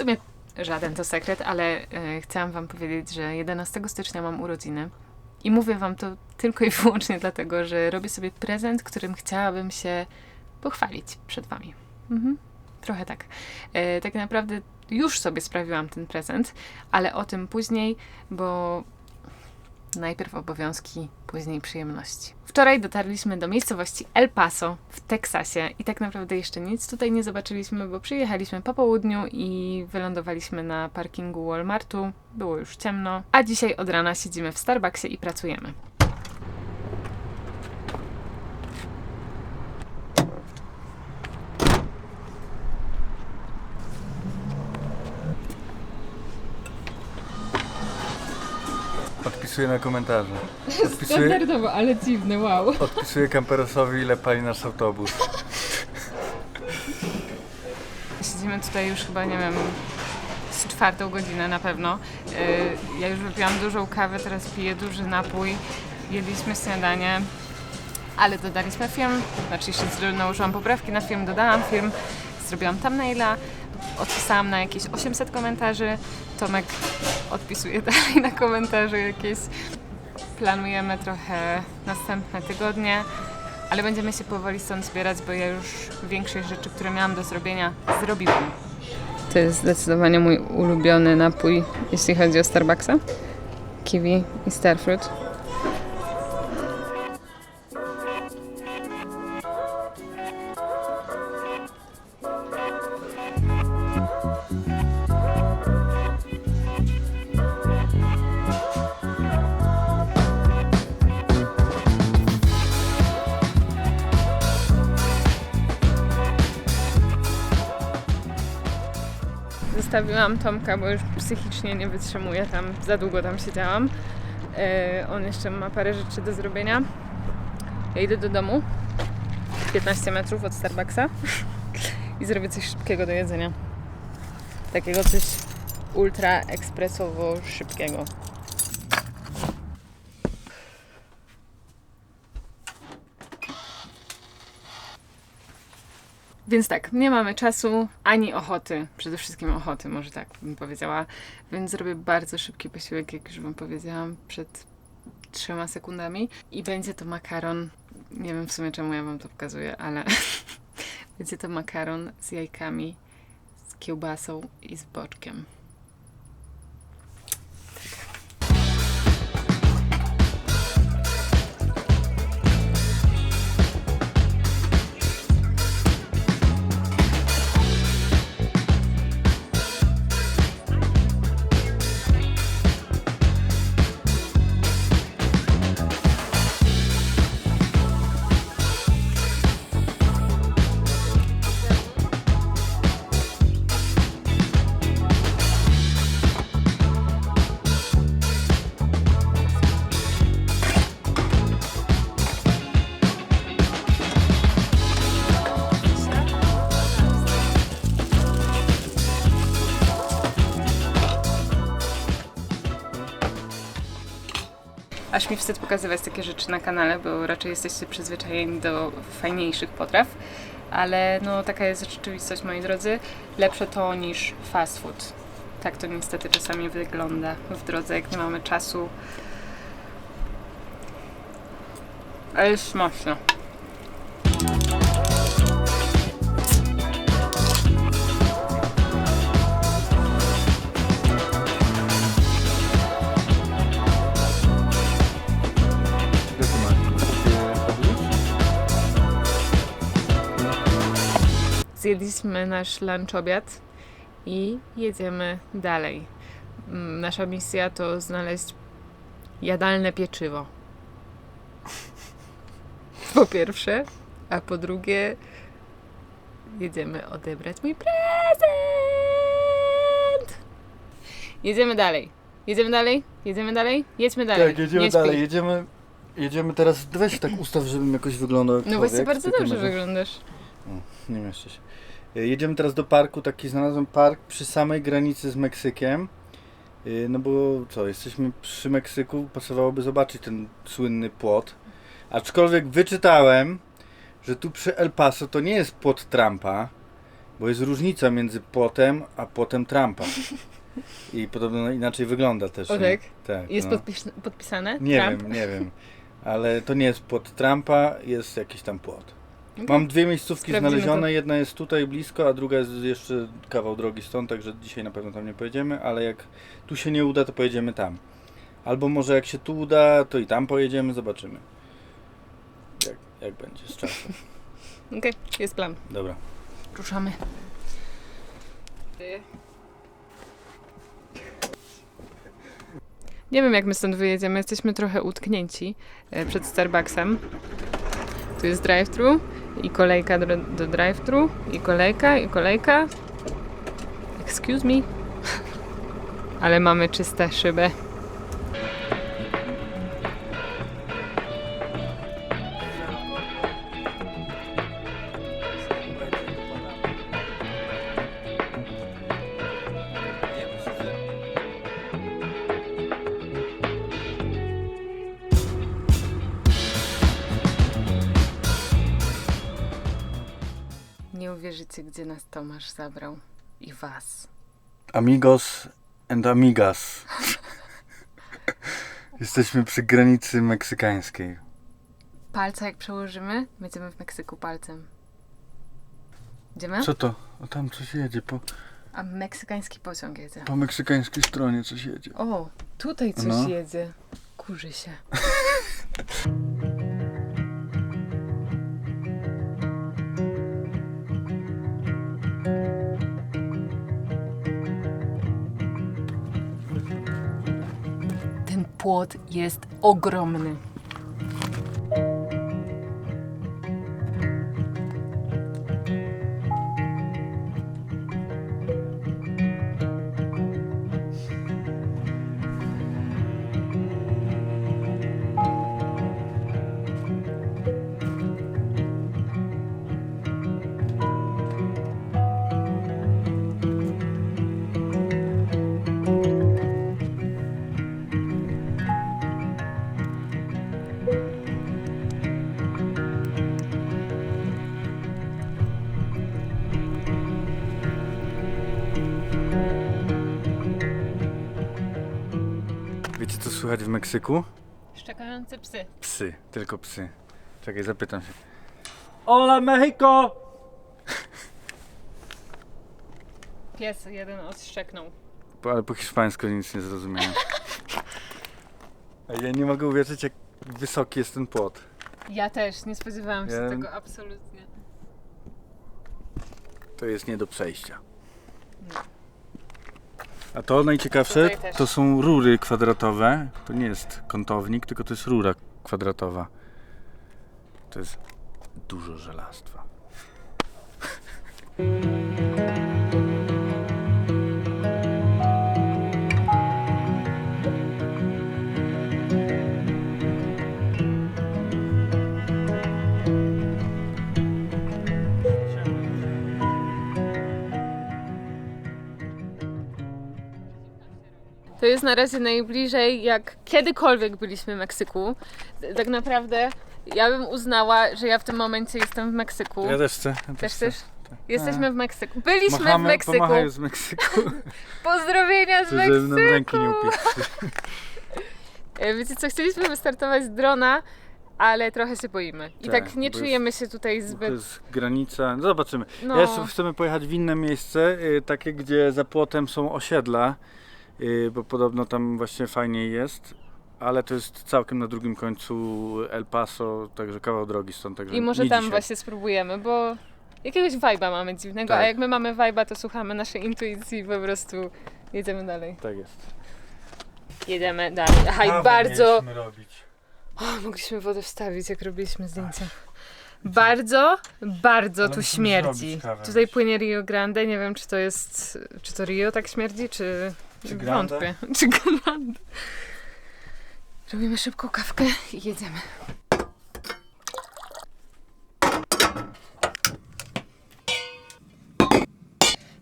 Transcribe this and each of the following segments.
sumie żaden to sekret, ale e, chciałam wam powiedzieć, że 11 stycznia mam urodziny. I mówię wam to tylko i wyłącznie dlatego, że robię sobie prezent, którym chciałabym się pochwalić przed wami. Mhm. Trochę tak. E, tak naprawdę już sobie sprawiłam ten prezent, ale o tym później, bo najpierw obowiązki, później przyjemności. Wczoraj dotarliśmy do miejscowości El Paso w Teksasie i tak naprawdę jeszcze nic tutaj nie zobaczyliśmy, bo przyjechaliśmy po południu i wylądowaliśmy na parkingu Walmartu. Było już ciemno, a dzisiaj od rana siedzimy w Starbucksie i pracujemy. Odpisuję na komentarze. Odpisuję, Standardowo, ale dziwne, wow. odpisuję Kamperosowi, ile pali nasz autobus. Siedzimy tutaj już chyba, nie wiem, z czwartą godzinę na pewno. Yy, Ja już wypiłam dużą kawę, teraz piję duży napój. Jedliśmy śniadanie, ale dodaliśmy film. Znaczy jeszcze zro- nałożyłam poprawki na film, dodałam film, zrobiłam thumbnaila, odpisałam na jakieś 800 komentarzy. Tomek odpisuje dalej na komentarze jakieś. Planujemy trochę następne tygodnie ale będziemy się powoli stąd zbierać, bo ja już większość rzeczy, które miałam do zrobienia, zrobiłam. To jest zdecydowanie mój ulubiony napój, jeśli chodzi o Starbucksa. Kiwi i Starfruit. Zostawiłam Tomka, bo już psychicznie nie wytrzymuję tam, za długo tam siedziałam. E, on jeszcze ma parę rzeczy do zrobienia. Ja idę do domu, 15 metrów od Starbucksa i zrobię coś szybkiego do jedzenia. Takiego coś ultra ekspresowo szybkiego. Więc tak, nie mamy czasu ani ochoty, przede wszystkim ochoty, może tak bym powiedziała. Więc zrobię bardzo szybki posiłek, jak już Wam powiedziałam przed trzema sekundami. I będzie to makaron. Nie wiem w sumie czemu ja Wam to pokazuję, ale będzie to makaron z jajkami, z kiełbasą i z boczkiem. Aż mi wstyd pokazywać takie rzeczy na kanale, bo raczej jesteście przyzwyczajeni do fajniejszych potraw. Ale no taka jest rzeczywistość, moi drodzy. Lepsze to niż fast food. Tak to niestety czasami wygląda w drodze, jak nie mamy czasu. Ale jest smaczne. Zjedliśmy nasz lunch obiad i jedziemy dalej. Mm, Nasza misja to znaleźć jadalne pieczywo. Po pierwsze, a po drugie jedziemy odebrać mój prezent. Jedziemy dalej. Jedziemy dalej? Jedziemy dalej? Jedźmy dalej. Tak, jedziemy Nie śpi. dalej. Jedziemy, jedziemy teraz. Weź tak ustaw, żebym jakoś wyglądał jak No właśnie człowiek bardzo dobrze wyglądasz. Nie mieszczę się. E, Jedziemy teraz do parku, taki znalazłem park przy samej granicy z Meksykiem. E, No bo co, jesteśmy przy Meksyku, pasowałoby zobaczyć ten słynny płot. Aczkolwiek wyczytałem, że tu przy El Paso to nie jest płot Trumpa, Bo jest różnica między płotem a płotem Trumpa. I podobno inaczej wygląda też. O tak? tak Jest no. podpis- podpisane? Nie Trump? wiem, nie wiem. Ale to nie jest płot Trumpa, jest jakiś tam płot. Mam dwie miejscówki Sprawdzimy znalezione, to. jedna jest tutaj blisko, a druga jest jeszcze kawał drogi stąd, także dzisiaj na pewno tam nie pojedziemy, ale jak tu się nie uda, to pojedziemy tam. Albo może jak się tu uda, to i tam pojedziemy, zobaczymy. Jak, jak będzie z czasem. Okej, jest plan. Dobra. Ruszamy. Nie wiem, jak my stąd wyjedziemy. Jesteśmy trochę utknięci e, przed Starbucksem. Tu jest drive-thru i kolejka do, do drive-thru i kolejka i kolejka. Excuse me. Ale mamy czyste szyby. Tomasz zabrał. I was. Amigos and amigas. Jesteśmy przy granicy meksykańskiej. Palca jak przełożymy, będziemy w Meksyku palcem. Idziemy? Co to? O, tam coś jedzie, po, A meksykański pociąg jedzie. po meksykańskiej stronie coś jedzie. O, tutaj coś No. jedzie. Kurzy się. płot jest ogromny. Meksyku? Szczekające psy. Psy, tylko psy. Czekaj, zapytam się. Hola Mexico! Pies jeden odszczeknął. Po, ale po hiszpańsku nic nie zrozumiałem. A ja nie mogę uwierzyć, jak wysoki jest ten płot. Ja też, nie spodziewałam się Ja- tego absolutnie. To jest nie do przejścia. A to najciekawsze, Tutaj też. to są rury kwadratowe. To nie jest kątownik, tylko to jest rura kwadratowa. To jest dużo żelastwa. To jest na razie najbliżej, jak kiedykolwiek byliśmy w Meksyku. Tak naprawdę ja bym uznała, że ja w tym momencie jestem w Meksyku. Ja też chcę. Ja Też też? Jesteśmy w Meksyku. Byliśmy Machamy, w Meksyku. Pomachaj z Meksyku. Pozdrowienia z To, żeby nam ręki nie Meksyku. upiekły. E, Wiecie co, chcieliśmy wystartować z drona, ale trochę się boimy. I tak, Tak, nie czujemy się tutaj To zbyt... jest granica. Zobaczymy. No, Ja chcemy pojechać w inne miejsce, y, takie gdzie za płotem są osiedla, bo podobno tam właśnie fajniej jest. Ale to jest całkiem na drugim końcu El Paso, także kawał drogi stąd. Także I może nie tam dzisiaj. właśnie spróbujemy, bo jakiegoś vibe'a mamy dziwnego, a Tak. jak my mamy vibe'a, to słuchamy naszej intuicji i po prostu jedziemy dalej. Tak jest. Jedziemy dalej. Aha, i bardzo... robić. O, mogliśmy wodę wstawić, jak robiliśmy zdjęcia. Bardzo, bardzo Ale tu śmierdzi. Tutaj płynie Rio Grande. Nie wiem, czy to jest. Czy to Rio tak śmierdzi, czy. Czy Grande? Wątpię. Czy Grande. Robimy szybką kawkę i jedziemy.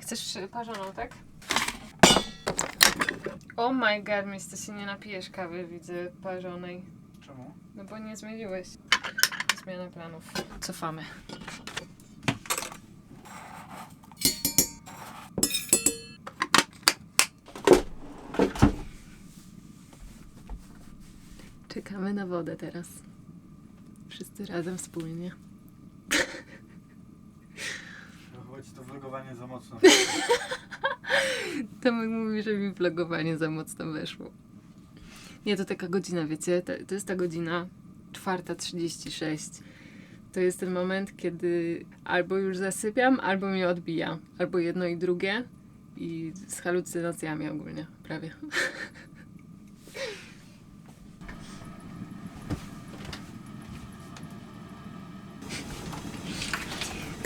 Chcesz parzoną, tak? Oh my god, Miss, ty się nie napijesz kawy, widzę, parzonej. Czemu? No bo nie zmieniłeś. Zmiana planów. Cofamy. Czekamy na wodę teraz. Wszyscy razem wspólnie. Chyba ci to vlogowanie za mocno. Tomek mówi, że mi vlogowanie za mocno weszło. Nie, to taka godzina, wiecie? To, to jest ta godzina 4.36. To jest ten moment, kiedy albo już zasypiam, albo mnie odbija. Albo jedno i drugie. I z halucynacjami ogólnie, prawie.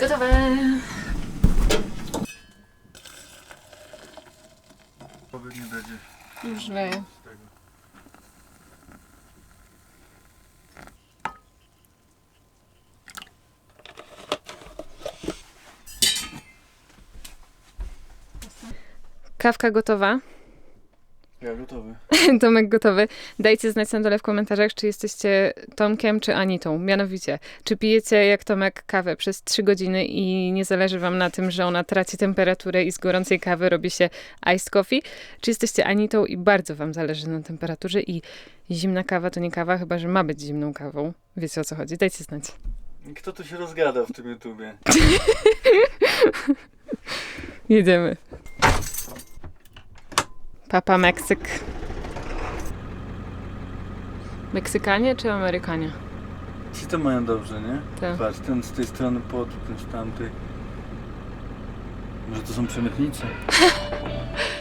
Gotowe! Pewnie będzie Już z tego. Kawka gotowa. Ja gotowy. Tomek gotowy. Dajcie znać na dole w komentarzach, czy jesteście Tomkiem czy Anitą. Mianowicie, czy pijecie jak Tomek kawę przez 3 godziny i nie zależy wam na tym, że ona traci temperaturę i z gorącej kawy robi się iced coffee, czy jesteście Anitą i bardzo wam zależy na temperaturze i zimna kawa to nie kawa, chyba że ma być zimną kawą. Wiecie o co chodzi? Dajcie znać. Kto tu się rozgada w tym YouTubie? Jedziemy. Papa Meksyk. Meksykanie czy Amerykanie? Ci to mają dobrze, nie? Tak. Patrz, ten z tej strony płot, ten z tamtej. Może to są przemytnicy?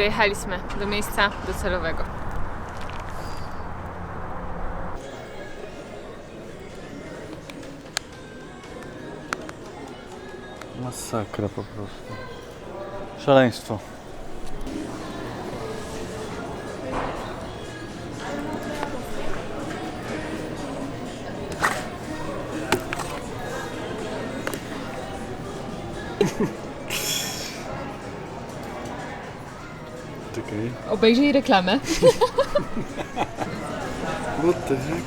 Dojechaliśmy do miejsca docelowego. Masakra po prostu. Szaleństwo. Czekaj. Obejrzyj reklamę. What the heck?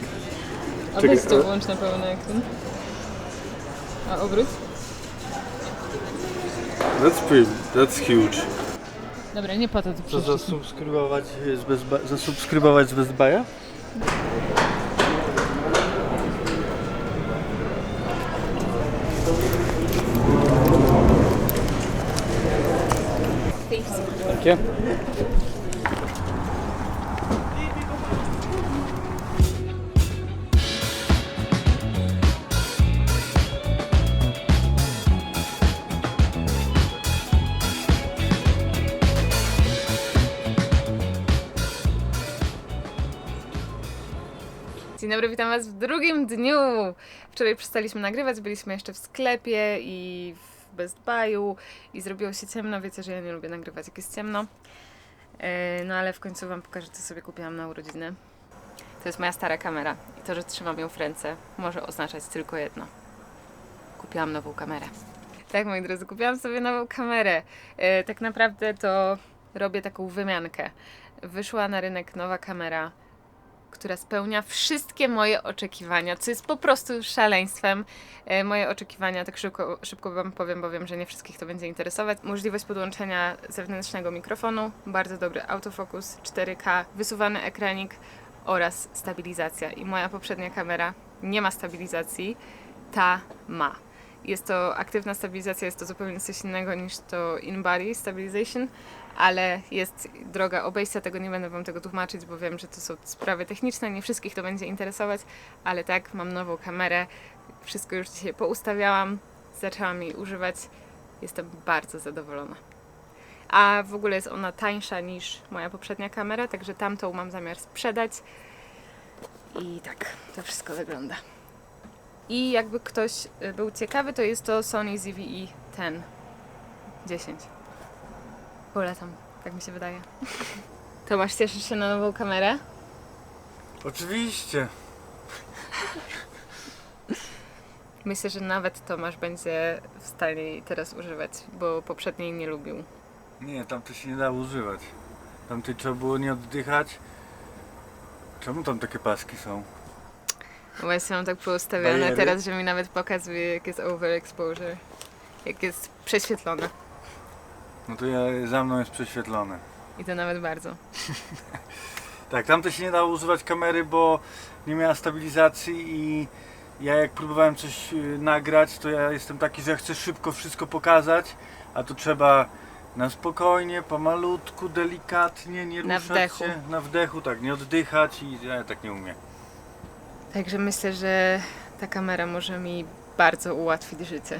A Czekaj, weź to włącz na pełny ekran. A obróć. That's pretty, that's huge. Dobra, nie po to tu przyszliśmy. zasubskrybować z Buy, zasubskrybować z Best Buy'a? Takie? Dzień dobry, witam Was w drugim dniu. Wczoraj przestaliśmy nagrywać, byliśmy jeszcze w sklepie i w Best Buy'u i zrobiło się ciemno. Wiecie, że ja nie lubię nagrywać, jak jest ciemno. E, No ale w końcu Wam pokażę, co sobie kupiłam na urodziny. To jest moja stara kamera i to, że trzymam ją w ręce, może oznaczać tylko jedno. Kupiłam nową kamerę. Tak, moi drodzy, kupiłam sobie nową kamerę. E, Tak naprawdę to robię taką wymiankę. Wyszła na rynek nowa kamera która spełnia wszystkie moje oczekiwania, co jest po prostu szaleństwem. E, Moje oczekiwania, tak szybko, szybko Wam powiem, bo wiem, że nie wszystkich to będzie interesować. Możliwość podłączenia zewnętrznego mikrofonu, bardzo dobry autofokus, 4K, wysuwany ekranik oraz stabilizacja. I moja poprzednia kamera nie ma stabilizacji, ta ma. Jest to aktywna stabilizacja, jest to zupełnie coś innego niż to in-body stabilization, ale jest droga obejścia tego, nie będę Wam tego tłumaczyć, bo wiem, że to są sprawy techniczne, nie wszystkich to będzie interesować, ale tak, mam nową kamerę, wszystko już dzisiaj poustawiałam, zaczęłam jej używać, jestem bardzo zadowolona. A w ogóle jest ona tańsza niż moja poprzednia kamera, także tamtą mam zamiar sprzedać. I tak to wszystko wygląda. I jakby ktoś był ciekawy, to jest to Sony ZVE 10. 10. Polecam, tak mi się wydaje. Tomasz, cieszysz się na nową kamerę? Oczywiście. Myślę, że nawet Tomasz będzie w stanie jej teraz używać, bo poprzedniej nie lubił. Nie, tam to się nie da używać. Tam to trzeba było nie oddychać. Czemu tam takie paski są? Właśnie mam tak poustawione Bariery? teraz, że mi nawet pokazuje, jak jest overexposure. Jak jest prześwietlone. No to ja, za mną jest prześwietlone. I to nawet bardzo. Tak, tam to się nie dało używać kamery, bo nie miała stabilizacji i ja jak próbowałem coś y, nagrać, to ja jestem taki, że chcę szybko wszystko pokazać, a tu trzeba na spokojnie, pomalutku, delikatnie, nie Na ruszać wdechu. się. Na wdechu, tak, nie oddychać i ja tak nie umiem. Także myślę, że ta kamera może mi bardzo ułatwić życie.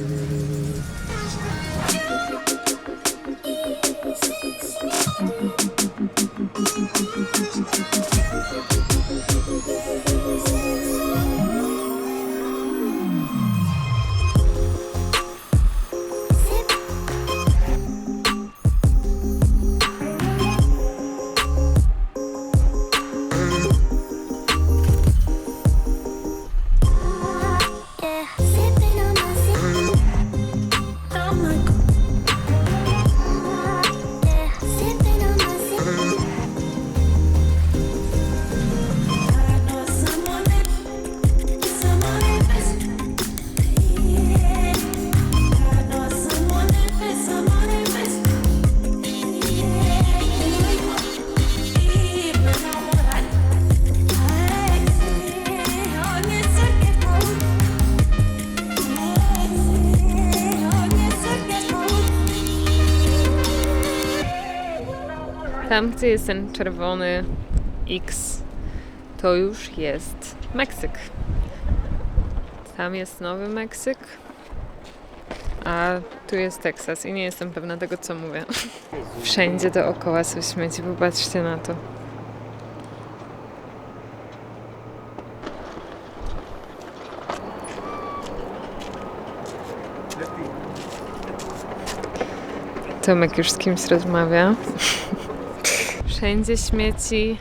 Tam, gdzie jest ten czerwony X, to już jest Meksyk. Tam jest Nowy Meksyk, a tu jest Teksas i nie jestem pewna tego, co mówię. Wszędzie dookoła są śmieci, popatrzcie na to. Tomek już z kimś rozmawia. Wszędzie śmieci.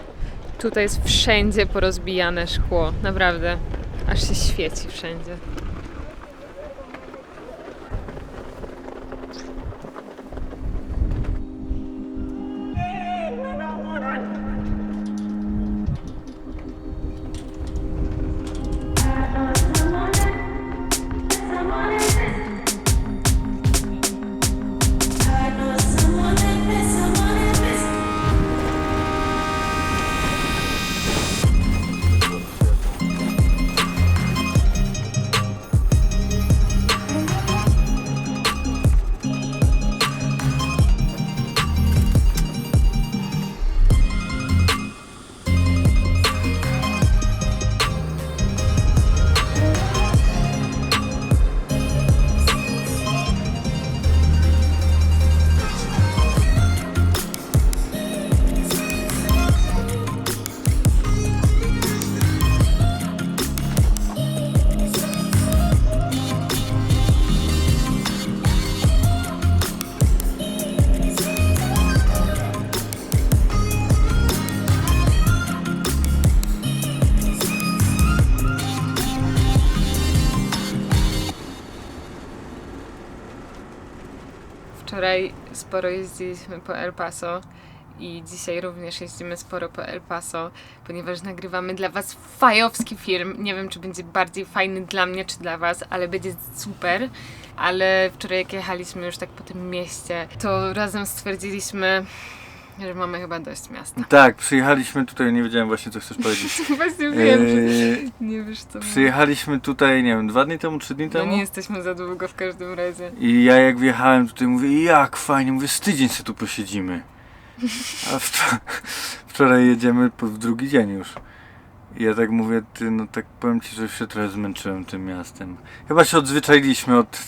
Tutaj jest wszędzie porozbijane szkło. Naprawdę. Aż się świeci wszędzie. Sporo jeździliśmy po El Paso I dzisiaj również jeździmy sporo po El Paso, ponieważ nagrywamy dla Was fajowski film. Nie wiem, czy będzie bardziej fajny dla mnie, czy dla Was, ale będzie super. Ale wczoraj, jak jechaliśmy już tak po tym mieście, to razem stwierdziliśmy, że mamy chyba dość miasta. Tak, przyjechaliśmy tutaj, nie wiedziałem właśnie co chcesz powiedzieć. Właśnie wiem, że Eee, nie wiesz co. przyjechaliśmy tutaj, nie wiem, dwa dni temu, trzy dni No temu. nie jesteśmy za długo w każdym razie. I ja jak wjechałem tutaj mówię, jak fajnie, mówię, z tydzień sobie tu posiedzimy. A wczor- wczoraj jedziemy po- w drugi dzień już. I ja tak mówię, ty, no tak powiem ci, że się trochę zmęczyłem tym miastem. Chyba się odzwyczailiśmy od,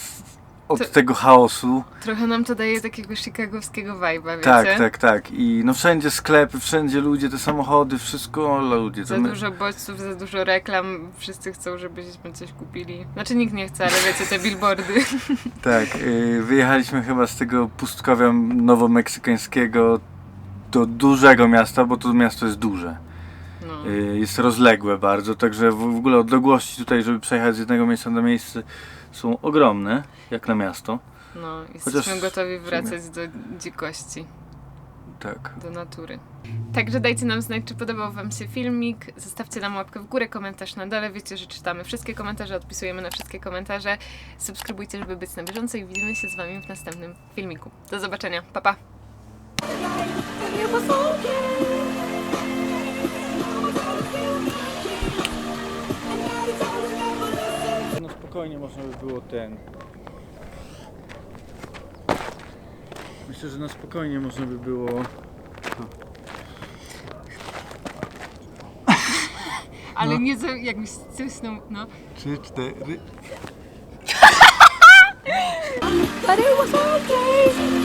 od To- tego chaosu. Trochę nam to daje takiego chicagowskiego vibe'a, wiecie? Tak, tak, tak. I no wszędzie sklepy, wszędzie ludzie, te samochody, wszystko, ludzie. Za my- dużo bodźców, za dużo reklam, wszyscy chcą, żebyśmy coś kupili. Znaczy nikt nie chce, ale wiecie, te billboardy. Tak, y, wyjechaliśmy chyba z tego pustkowia nowomeksykańskiego do dużego miasta, bo to miasto jest duże. No. Y, Jest rozległe bardzo, także w, w ogóle odległości tutaj, żeby przejechać z jednego miejsca na miejsce są ogromne, jak na miasto. No, jesteśmy Chociaż gotowi wracać do dzikości, Tak. do natury. Także dajcie nam znać, czy podobał Wam się filmik. Zostawcie nam łapkę w górę, komentarz na dole. Wiecie, że czytamy wszystkie komentarze, odpisujemy na wszystkie komentarze. Subskrybujcie, żeby być na bieżąco i widzimy się z Wami w następnym filmiku. Do zobaczenia. Pa, pa! Spokojnie można by było ten. Myślę, że na spokojnie można by było. Ale nie za, jakbyś cisnął, no. Trzy, cztery. But it was okay.